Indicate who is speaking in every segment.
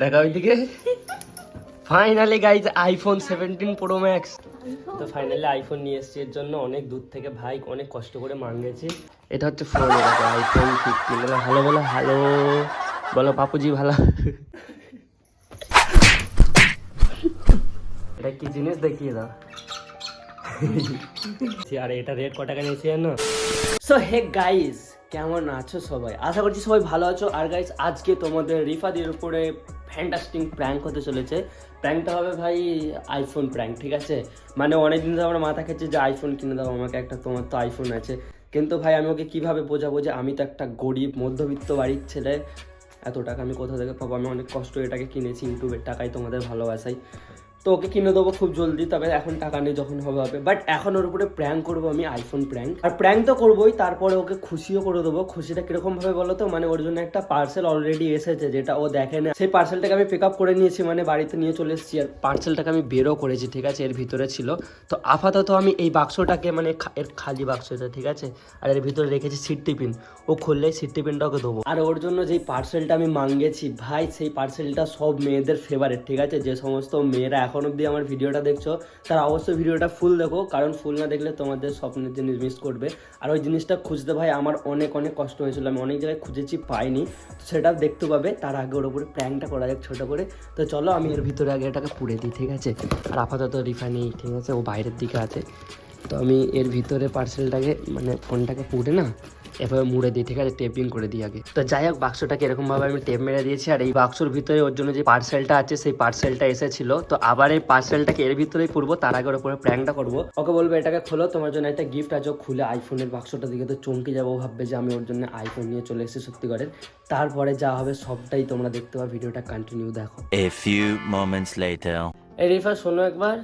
Speaker 1: দেখা ওইদিকে finally guys iPhone seventeen Pro Max তো ফাইনালি আইফোন নিয়ে এসেছি এর জন্য অনেক দূর থেকে ভাই অনেক কষ্ট করে মাঙ্গেছি। এটা হচ্ছে ফোন আইফোন ফিফটিন ভালো বলো হ্যালো বলো বাপুজি ভালো। এটা কি জিনিস? দেখিয়ে দাও। আর এটা রেট ক টাকা নিয়েছি জানো? সো হে গাইস কেমন আছো সবাই? আশা করছি সবাই ভালো আছো। আর গাইস আজকে তোমাদের রিফাদির উপরে ফ্যান্টাস্টিং প্র্যাঙ্ক হতে চলেছে। প্র্যাঙ্কটা হবে ভাই আইফোন প্র্যাঙ্ক ঠিক আছে? মানে অনেক দিন ধরে আমার মাথা খেয়েছে যে আইফোন কিনে দাও, আমাকে একটা তোমার তো আইফোন আছে। কিন্তু ভাই আমি ওকে কীভাবে বোঝাবো যে আমি তো একটা গরিব মধ্যবিত্ত বাড়ির ছেলে? এত টাকা আমি কোথা থেকে পাবো? আমি অনেক কষ্ট এটাকে কিনেছি, ইউটিউবের টাকায় তোমাদের ভালোবাসাই। তো ওকে কিনে দেবো খুব জলদি, তবে এখন টাকা নেই যখন হবে হবে। বাট এখন ওর উপরে প্র্যাঙ্ক করব আমি আইফোন প্র্যাঙ্ক আর প্র্যাঙ্ক তো করবোই, তারপরে ওকে খুশিও করে দেবো। খুশিটা কীরকম ভাবে বলো তো? মানে ওর জন্য একটা পার্সেল অলরেডি এসেছে, যেটা ও দেখে না। সেই পার্সেলটাকে আমি পিক আপ করে নিয়েছি মানে বাড়িতে নিয়ে চলে এসেছি। আর পার্সেলটাকে আমি বেরও করেছি, ঠিক আছে? এর ভিতরে ছিল। তো আপাতত আমি এই বাক্সটাকে মানে এর খালি বাক্সটা, ঠিক আছে? আর এর ভিতরে রেখেছি সিট টিফিন ও খুললেই সিট টিফিনটা ওকে দেবো। আর ওর জন্য যেই পার্সেলটা আমি মাঙ্গেছি, ভাই, সেই পার্সেলটা সব মেয়েদের ফেভারেট ঠিক আছে? যে সমস্ত মেয়েরা এখন অব্দি আমার ভিডিওটা দেখছ, তার অবশ্যই ভিডিওটা ফুল দেখো, কারণ ফুল না দেখলে তোমাদের স্বপ্নের জিনিস মিস করবে। আর ওই জিনিসটা খুঁজতে ভাই আমার অনেক অনেক কষ্ট হয়েছিল, আমি অনেক জায়গায় খুঁজেছি পাইনি, তো সেটা দেখতে পাবে, তার আগে ওর উপরে প্র্যাঙ্কটা করা যাক ছোটো করে। তো চলো আমি এর ভিতরে আগে এটাকে পুড়ে দিই, ঠিক আছে? আর আপাতত রিফাইনি ঠিক আছে? ও বাইরের দিকে আছে। তো আমি এর ভিতরে পার্সেলটাকে মানে ফোনটাকে পুড়ে না এভাবে মুড়ে দিই ঠিক আছে? টেপিং করে দিই আগে। তো যাই হোক বাক্সটাকে এরকমভাবে আমি টেপ মেরে দিয়েছি আর এই বাক্সর ভিতরে ওর জন্য যে পার্সেলটা আছে সেই পার্সেলটা এসেছিল। তো আবার এই পার্সেলটাকে এর ভিতরেই পুরবো তার আগে ওর উপরে প্র্যাঙ্কটা করব। ওকে বলব এটাকে খোলো তোমার জন্য একটা গিফট আছে ও খুলে আইফোনের বাক্সটা দিকে তো চমকে যাব ভাববে যে আমি ওর জন্য আইফোন নিয়ে চলে এসেছি সত্যিকারের তারপরে যা হবে সবটাই তোমরা দেখতে পাবে ভিডিওটা কন্টিনিউ দেখো।
Speaker 2: A few moments later.
Speaker 1: এই রিফা শোনো একবার।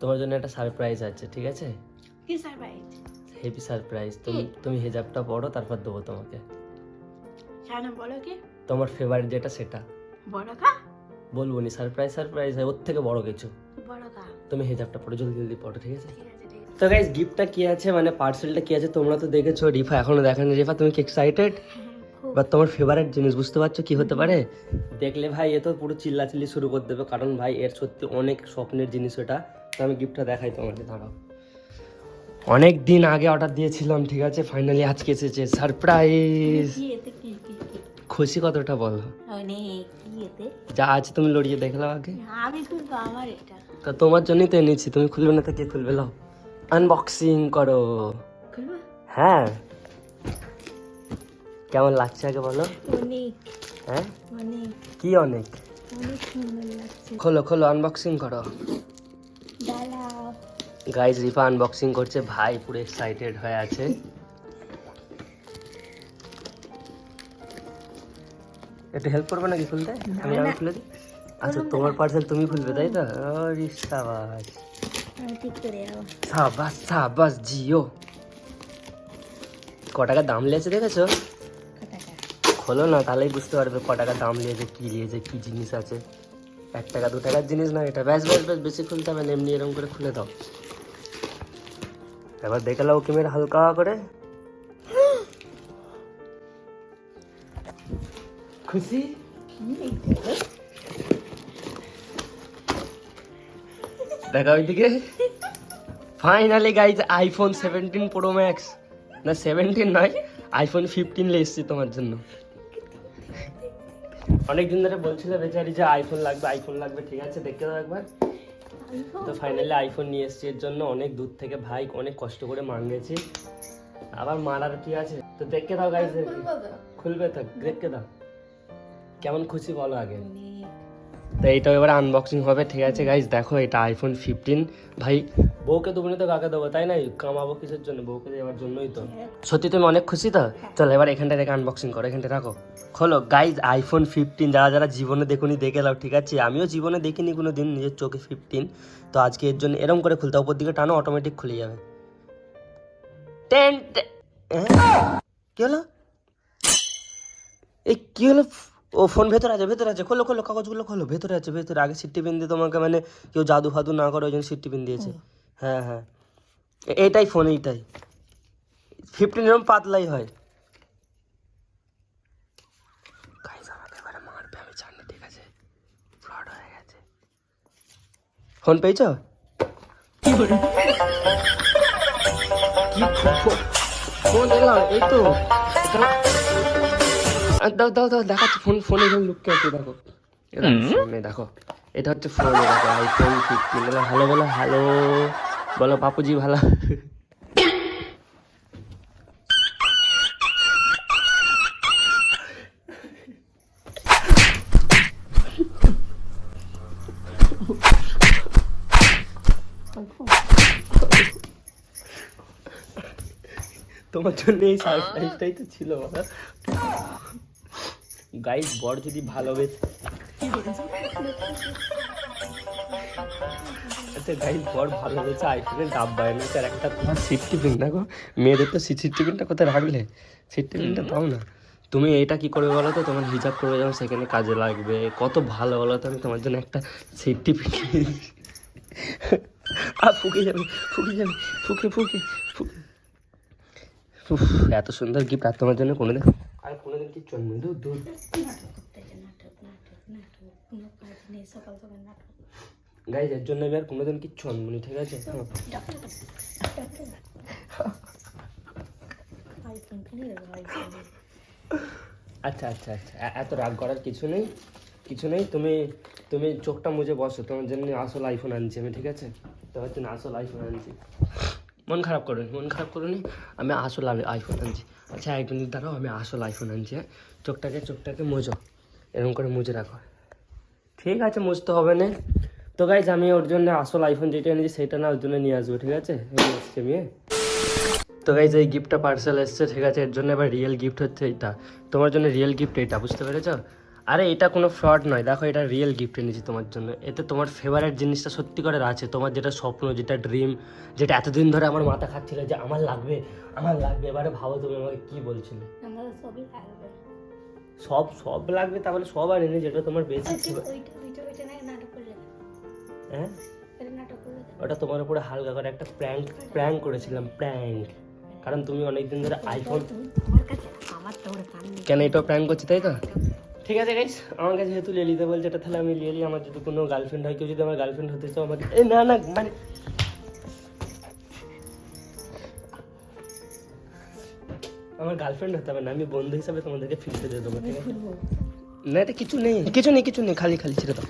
Speaker 1: তোমার জন্য একটা সারপ্রাইজ আছে ঠিক আছে?
Speaker 3: কি সারপ্রাইজ
Speaker 1: হেভি সারপ্রাইজ তুমি তুমি হেজাবটা পড়ো তারপর দেবো তোমাকে।
Speaker 3: জানো বলো কি?
Speaker 1: তোমার ফেভারিট যেটা সেটা।
Speaker 3: বড় কা?
Speaker 1: বলব নি সারপ্রাইজ সারপ্রাইজ হয় ওর থেকে বড় কিছু।
Speaker 3: বড় কা?
Speaker 1: তুমি হেজাবটা পড়ো জলদি জলদি পড়ো ঠিক আছে? তো গাইজ গিফটটা কি আছে মানে পার্সেলটা কি আছে তোমরা তো দেখেছ রিফা এখনও দেখেনি রিফা তুমি কি এক্সাইটেড বা তোমার ফেভারিট জিনিস বুঝতে পারছ কি হতে পারে? দেখলে ভাই এ তো পুরো চিল্লাচিল্লি শুরু করে দেবে কারণ ভাই এর সত্যি অনেক স্বপ্নের জিনিস ওটা। তো আমি গিফটটা দেখাই তোমাকে দাঁড়াও। অনেক দিন আগে অর্ডার দিয়েছিলাম ঠিক আছে? ফাইনালি আজকে এসেছে সারপ্রাইজ খুশি কতটা বলো? যা আছে তুমি লড়িয়ে দেখলাম আগে। তা তোমার জন্যই তো এনেছি তুমি খুলবে না তো কে খুলবে? লাও আনবক্সিং করো। হ্যাঁ। কেমন লাগছে আগে বলো? হ্যাঁ?
Speaker 3: অনেক।
Speaker 1: কি অনেক? খোলো খোলো আনবক্সিং করো। গাইজ রিফা আনবক্সিং করছে। ভাই পুরো এক্সাইটেড হয়ে আছে। একটু হেল্প করবে নাকি খুলতে? আমি আমি খুলে দিই। আচ্ছা তোমার পার্সেল তুমি খুলবে তাই তো? আরে সাবাস। সাবাস সাবাস জিও। ক টাকা দাম লিয়েছে দেখেছ? খোলো না তাহলেই বুঝতে পারবে ক টাকা দাম লিয়েছে কি লিয়েছে কি জিনিস আছে। এক টাকা দু টাকার জিনিস না এটা। ব্যাস ব্যাস ব্যাস বেশি খুলতে হবে না এমনি এরকম করে খুলে দাও। এবার দেখে লাও কিমের হালকা করে। খুশি? দেখা ওইদিকে? Finally guys iPhone seventeen Pro Max না সেভেন্টিন নয় আইফোন ফিফটিন লে এসছি তোমার জন্য। অনেকদিন ধরে বলছিল বেচারি যে আইফোন লাগবে আইফোন লাগবে, ঠিক আছে, দেখতে দাও একবার। তো ফাইনালি আইফোন নিয়ে এসছি। এর জন্য অনেক দূর থেকে ভাই অনেক কষ্ট করে মাঙ্গেছি। আবার মারার কি আছে? তো দেখে দাও গাইজ খুলবে তো? দেখে দাও। কেমন খুশি বলো আগে। তো এইটাও এবার আনবক্সিং হবে, ঠিক আছে গাইজ দেখো এটা আইফোন ফিফটিন ভাই, বউকে না তো কাকে দেবো, তাই না? কামাবো কিসের জন্য? বউকে দেওয়ার জন্যই তো। সত্যি তুমি অনেক খুশি তো? চলো এবার এখানটা রেখে আনবক্সিং করো, এখানটা রাখো। খোলো গাইজ আইফোন ফিফটিন যারা যারা জীবনে দেখুনি, দেখে নাও, ঠিক আছে? আমিও জীবনে দেখিনি কোনো দিন নিজের চোখে ফিফটিন তো আজকে এর জন্য এরকম করে খুলতে, উপর দিকে টানো অটোমেটিক খুলে যাবে। টেন? কি হলো? এই কি হলো? ও ফোন ভেতরে আছে ভেতরে আছে খোলো খোলো কাগজগুলো খোলো ভেতরে আছে ভেতরে আগে সিটটি পিন তোমাকে মানে কেউ জাদু ফাদু না করে ওই জন্য সিটটি পিন দিয়েছে। হ্যাঁ হ্যাঁ। এটাই ফোন এইটাই। ফিফটিন এরম পাতলাই হয়। ফোন পেয়েছ? ফোন এলাম এই তো। দাও দাও দাও দেখাচ্ছি ফোন ফোনে এখানে লুকিয়ে আছে দেখো। সামনে দেখো। এটা হচ্ছে ফোন দেখো আইফোন ফিফটিন বলো হ্যালো বলো হ্যালো বলো বাপুজি ভালো। তোমার জন্য এই সারপ্রাইজটাই তো ছিল বলো গাইস বর যদি ভালোবেসে আচ্ছা গাইস বর ভালোবেসে আইফোনের ডাব্বা এনেছে আর একটা তোমার সিট টিফিন দেখো মেয়েদের তো সিট টিফিনটা কোথায় রাখলে? সিট টিফিনটা দাও না। তুমি এটা কি করবে বলো তো? তোমার হিজাব করবে যখন সেখানে কাজে লাগবে। কত ভালো বলো তো? আমি তোমার জন্য একটা সিট টিফিন আর ফুকে যাবে ফুকে যাবে ফুকে ফুকে ফুকে। এত সুন্দর গিফট আর তোমার জন্য কোনোদিন আর কোনোদিন কি
Speaker 3: সকাল সকাল নাটক
Speaker 1: গাইজ এর জন্য আমি আর কোনোদিন কিচ্ছু আনবনি ঠিক আছে? আচ্ছা আচ্ছা আচ্ছা। এত রাগ করার কিছু নেই কিছু নেই। তুমি তুমি চোখটা মুজে বসো তোমার জন্য আসল আইফোন আনছি আমি ঠিক আছে? তোমার জন্য আসল আইফোন আনছি। মন খারাপ করুন মন খারাপ করুন আমি আসল আই- আইফোন আনছি। আচ্ছা এক মিনিট দাঁড়াও, আমি আসল আইফোন আনছি হ্যাঁ? চোখটাকে চোখটাকে মোজো। এরকম করে মুজে রাখো। ঠিক আছে, মুজতে হবে না। তো গাইজ আমি ওর জন্য আসল আইফোন যেটা এনেছি, সেটা না, ওর জন্য নিয়ে আসব, ঠিক আছে? এসছি আমি হ্যাঁ? তো গাইজ এই গিফটটা পার্সেল এসছে, ঠিক আছে? এর জন্য এবার রিয়েল গিফট হচ্ছে এটা তোমার জন্য রিয়েল গিফট এটা বুঝতে পেরেছ? আরে এটা কোনো ফ্রড নয়। দেখো এটা রিয়েল গিফট এনেছি তোমার জন্য। এতে তোমার ফেভারিট জিনিসটা সত্যি করে আছে। তোমার যেটা স্বপ্ন যেটা ড্রিম যেটা এতদিন ধরে আমার মাথা খাচ্ছিল যে আমার লাগবে আমার লাগবে। এবারে ভাবো তুমি আমাকে কি বলছিলে? সব সব লাগবে তাহলে সব আর এনে যেটা তোমার বেশি হ্যাঁ? ওটা তোমার উপরে হালকা করে একটা প্র্যাঙ্ক প্র্যাঙ্ক করেছিলাম প্র্যাঙ্ক কারণ তুমি অনেকদিন ধরে আইফোন
Speaker 3: আমার কাছে আমার তো ওরা কেন
Speaker 1: এটাও প্র্যাঙ্ক করছি তাই তো? ঠিক আছে গাইস আমার কাছে যেহেতু লিয়ে নিতে বলছে এটা তাহলে আমি লিয়ে নিই আমার যদি কোনো গার্লফ্রেন্ড হয় কেউ যদি আমার গার্লফ্রেন্ড হতে চাও আমাকে এ না না মানে আমার গার্লফ্রেন্ড হতে হবে না আমি বন্ধু হিসাবে তোমাদেরকে ফিরতে দিয়ে দেবো ঠিক আছে? না এটা কিছু নেই। কিছু নেই কিছু নেই খালি খালি ছেড়ে দাও।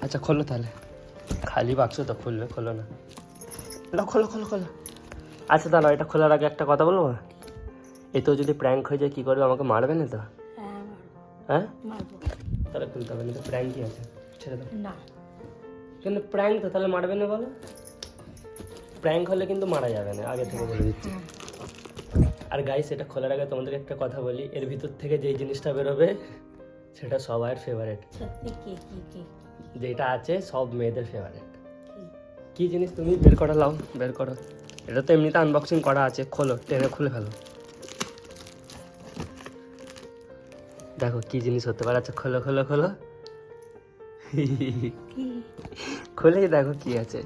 Speaker 1: আচ্ছা খোলো তাহলে। খালি বাক্স তো খুলবে খোলো না। না খোলো খোলো খোলো। আচ্ছা দাঁড়াও এটা খোলার আগে একটা কথা বলব? এতেও যদি প্র্যাঙ্ক হয়ে যায় কী করবে? আমাকে মারবে না তো?
Speaker 3: হ্যাঁ?
Speaker 1: হ্যাঁ তাহলে খুলতে হবে না তো প্র্যাঙ্কই আছে ছেড়ে দাও।
Speaker 3: না।
Speaker 1: কেন প্র্যাঙ্ক তো তাহলে মারবে না বলো? প্র্যাঙ্ক হলে কিন্তু মারা যাবে না আগে থেকে বলে দিচ্ছি। আর গাইস সেটা খোলার আগে তোমাদের একটা কথা বলি এর ভিতর থেকে যেই জিনিসটা বেরোবে সেটা সবার ফেভারেট যেটা আছে সব মেয়েদের ফেভারেট
Speaker 3: কি?
Speaker 1: কি জিনিস তুমি বের করা লাও বের করো। এটা তো এমনিতে আনবক্সিং করা আছে খোলো টেনে খুলে ফেলো। দেখো কি জিনিস হতে পারে। আচ্ছা খোলো খোলো খোলো।
Speaker 3: কি?
Speaker 1: খুলেই দেখো কি আছে।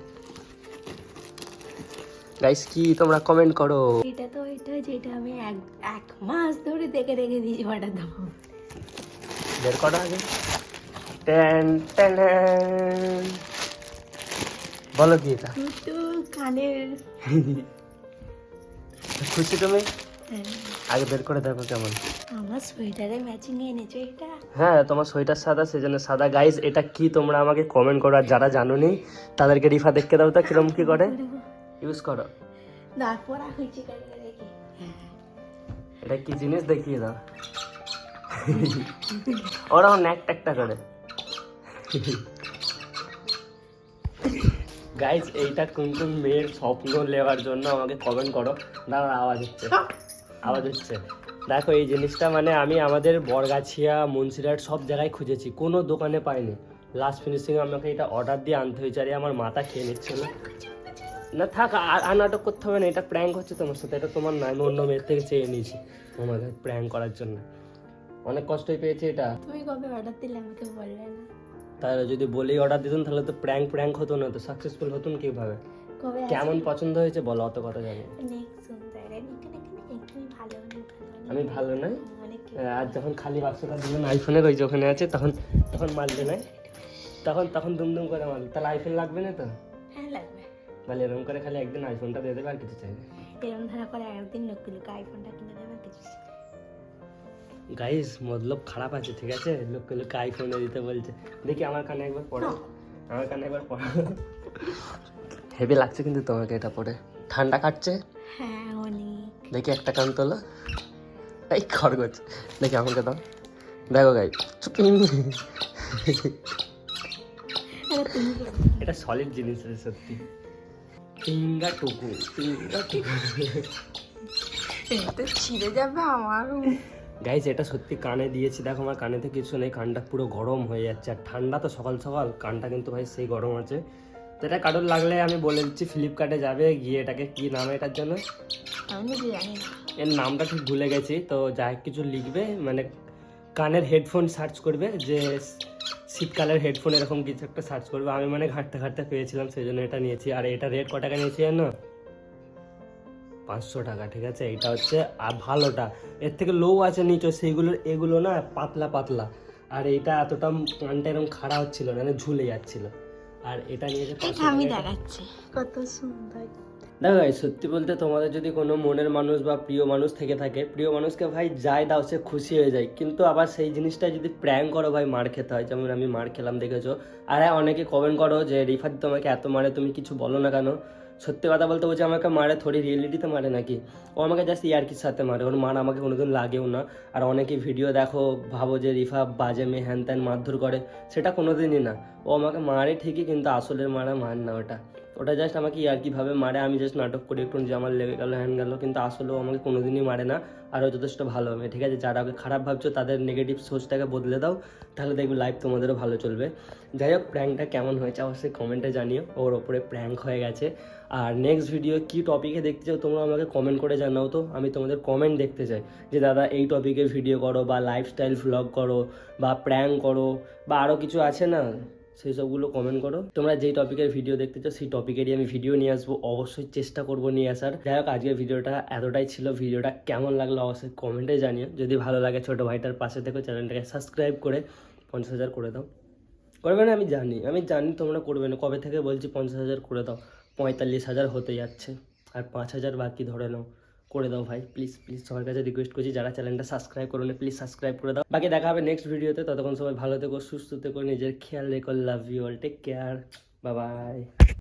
Speaker 1: গাইস কি তোমরা কমেন্ট করো।
Speaker 3: এটা তো এটা যেটা আমি এক এক মাস ধরে দেখে রেখে দিয়েছি দেবো
Speaker 1: বের করো আগে। টেন টেন বলো কি এটা?
Speaker 3: কানের।
Speaker 1: খুশি তুমি?
Speaker 3: হ্যাঁ,
Speaker 1: আগে বের করে দেখো কেমন।
Speaker 3: আমার সোয়েটারে ম্যাচিং এনেছো এটা?
Speaker 1: হ্যাঁ তোমার সোয়েটার সাদা সেজন্য সাদা। গাইস এটা কি তোমরা আমাকে কমেন্ট করো আর যারা জানো নি তাদেরকে রিফা দেখতে দাও তো কিরম কি করে। ইউজ করো।
Speaker 3: হ্যাঁ।
Speaker 1: এটা কি জিনিস? দেখিয়ে দাও। ওরকম ন্যাক ট্যাকটা করে। গাইজ এইটা কোন কোন মেয়ের স্বপ্ন নেওয়ার জন্য আমাকে কমেন্ট করো। দাঁড়া আওয়াজ হচ্ছে। আওয়াজ হচ্ছে। দেখো এই জিনিসটা মানে আমি আমাদের বরগাছিয়া মুন্সিরহাট সব জায়গায় খুঁজেছি কোনো দোকানে পাইনি। লাস্ট ফিনিশিং আমাকে এটা অর্ডার দিয়ে আনতে হয়েছে আর আমার মাথা খেয়ে নিচ্ছিল না। থাক আর নাটক করতে হবে না এটা প্র্যাঙ্ক হচ্ছে তোমার সাথে এটা তোমার নয় আমি অন্য মেয়ের থেকে চেয়ে নিয়েছি তোমাকে প্র্যাঙ্ক করার জন্য। অনেক কষ্টই পেয়েছি এটা।
Speaker 3: তুমি কবে অর্ডার দিলে আমাকে বললে না?
Speaker 1: তাহলে যদি বলেই অর্ডার দিতেন তাহলে তো প্র্যাঙ্ক প্র্যাঙ্ক হতো না তো সাকসেসফুল হতুন কীভাবে? কেমন পছন্দ হয়েছে বলো অত কথা জানি।
Speaker 3: অনেক
Speaker 1: আমি ভালো নই।
Speaker 3: অনেক
Speaker 1: আর যখন খালি বাক্সটা দিলেন আইফোনের ওই যে ওখানে আছে তখন তখন মারলে নাই। তখন তখন দুমদুম করে মারল। তাহলে আইফোন লাগবে না তো?
Speaker 3: হ্যাঁ লাগবে।
Speaker 1: তাহলে এরকম করে খালি একদিন আইফোনটা দিয়ে দেবে আর কিছু চাইবে
Speaker 3: এরকম ধরা করে একদিন লোক লোক আইফোনটা কিনে দেবে কিছু
Speaker 1: গাইস মতলব খারাপ আছে ঠিক আছে? লোককে লোককে আইফোনে দিতে বলছে। দেখি আমার কানে একবার পড়ো। আমার কানে একবার পড়ো। হেভি লাগছে কিন্তু তোমাকে এটা পরে ঠান্ডা কাটছে?
Speaker 3: হ্যাঁ অনেক।
Speaker 1: দেখি একটা কান তোলো। এই খরগোচ দেখি আমাকে দাও। দেখো গাই এটা সলিড জিনিস আছে সত্যি। টিঙ্গা টুকু টিঙ্গা টুকু।
Speaker 3: তো ছিঁড়ে যাবে আমার।
Speaker 1: গাইজ এটা সত্যি কানে দিয়েছি। দেখো আমার কানেতে কিছু নেই কানটা পুরো গরম হয়ে যাচ্ছে। আর ঠান্ডা তো সকাল সকাল কানটা কিন্তু ভাই সেই গরম আছে। তো এটা কারোর লাগলে আমি বলে দিচ্ছি ফ্লিপকার্টে যাবে গিয়ে এটাকে কি নাম এটার জন্য?
Speaker 3: না।
Speaker 1: এর নামটা ঠিক ভুলে গেছি তো যা কিছু লিখবে মানে কানের হেডফোন সার্চ করবে যে শীতকালের হেডফোন এরকম কিছু একটা সার্চ করবে। আমি মানে ঘাটতে ঘাটতে পেয়েছিলাম সেই জন্য এটা নিয়েছি। আর এটা রেট ক টাকা নিয়েছি জানো? পাঁচশো টাকা ঠিক আছে? এটা হচ্ছে আর ভালোটা এর থেকে লো আছে নিচে সেইগুলোর এগুলো না পাতলা পাতলা। আর এটা এতটা কানটা এরকম খাড়া হচ্ছিল না মানে ঝুলে যাচ্ছিল। আর এটা নিয়েছে পাঁচশো
Speaker 3: আমি দেখাচ্ছি কত সুন্দর।
Speaker 1: দেখো ভাই সত্যি বলতে তোমাদের যদি কোনো মনের মানুষ বা প্রিয় মানুষ থেকে থাকে প্রিয় মানুষকে ভাই যায় দাও সে খুশি হয়ে যায়। কিন্তু আবার সেই জিনিসটা যদি প্র্যাং করো ভাই মার খেতে হয়। যেমন আমি মার খেলাম দেখেছ? আর হ্যাঁ অনেকে কমেন্ট করো যে রিফাত তোমাকে এত মারে তুমি কিছু বলো না কেন? সত্যি কথা বলতে বলছে আমাকে মারে, থোড়ি রিয়েলিটিতে মারে নাকি? ও আমাকে জাস্ট ইয়ারকির সাথে মারে। ওর মার আমাকে কোনোদিন লাগেও না। আর অনেকে ভিডিও দেখো, ভাবো যে রিফা বাজে মেয়ে, হ্যান ত্যান মারধর করে। সেটা কোনোদিনই না। ও আমাকে মারে ঠিকই, কিন্তু আসলের মারা মার না ওটা। ওটা জাস্ট আমাকে ইয়ার্কিভাবে মারে, আমি জাস্ট নাটক করি, একটু যে আমার লেগে গেলো, হ্যান গেলো, কিন্তু আসলেও আমাকে কোনোদিনই মারে না আরও যথেষ্ট ভালো হবে ঠিক আছে? যারা ওকে খারাপ ভাবছ, তাদের নেগেটিভ সোচটাকে বদলে দাও, তাহলে দেখবে লাইফ তোমাদেরও ভালো চলবে। যাই হোক প্র্যাঙ্কটা কেমন হয়েছে অবশ্যই কমেন্টে জানিও, ওর ওপরে প্র্যাঙ্ক হয়ে গেছে। আর নেক্সট ভিডিও কি টপিকে দেখতে চাও, তোমরা আমাকে কমেন্ট করে জানাও তো, আমি তোমাদের কমেন্ট দেখতে চাই। যে দাদা, এই টপিকে ভিডিও করো, বা লাইফস্টাইল ভ্লগ করো, বা প্র্যাঙ্ক করো, বা আরও কিছু আছে না? সেই সবগুলো কমেন্ট করো। তোমরা যেই টপিকের ভিডিও দেখতে চাও, সেই টপিকেরই আমি ভিডিও নিয়ে আসব। অবশ্যই চেষ্টা করব নিয়ে আসার। যাই হোক, আজকের ভিডিওটা এতটাই ছিল। ভিডিওটা কেমন লাগল অবশ্যই কমেন্টে জানিও। যদি ভালো লাগে, ছোটো ভাইটার পাশে থেকে, চ্যানেলটাকে সাবস্ক্রাইব করে পঞ্চাশ হাজার করে দাও। করবে না? আমি জানি। আমি জানি তোমরা করবে না। কবে থেকে বলছি পঞ্চাশ হাজার করে দাও? পঁয়তাল্লিশ হাজার হতে যাচ্ছে। আর পাঁচ হাজার বাকি ধরে নাও। করে দাও ভাই প্লিজ প্লিজ সবার কাছে রিকোয়েস্ট করছি, যারা চ্যানেলটা সাবস্ক্রাইব করো না প্লিজ সাবস্ক্রাইব করে দাও। বাকি দেখা হবে নেক্সট ভিডিওতে ততক্ষণ সবাই ভালো থেকো, সুস্থ থেকো, নিজের খেয়াল রেখো love you all take care bye bye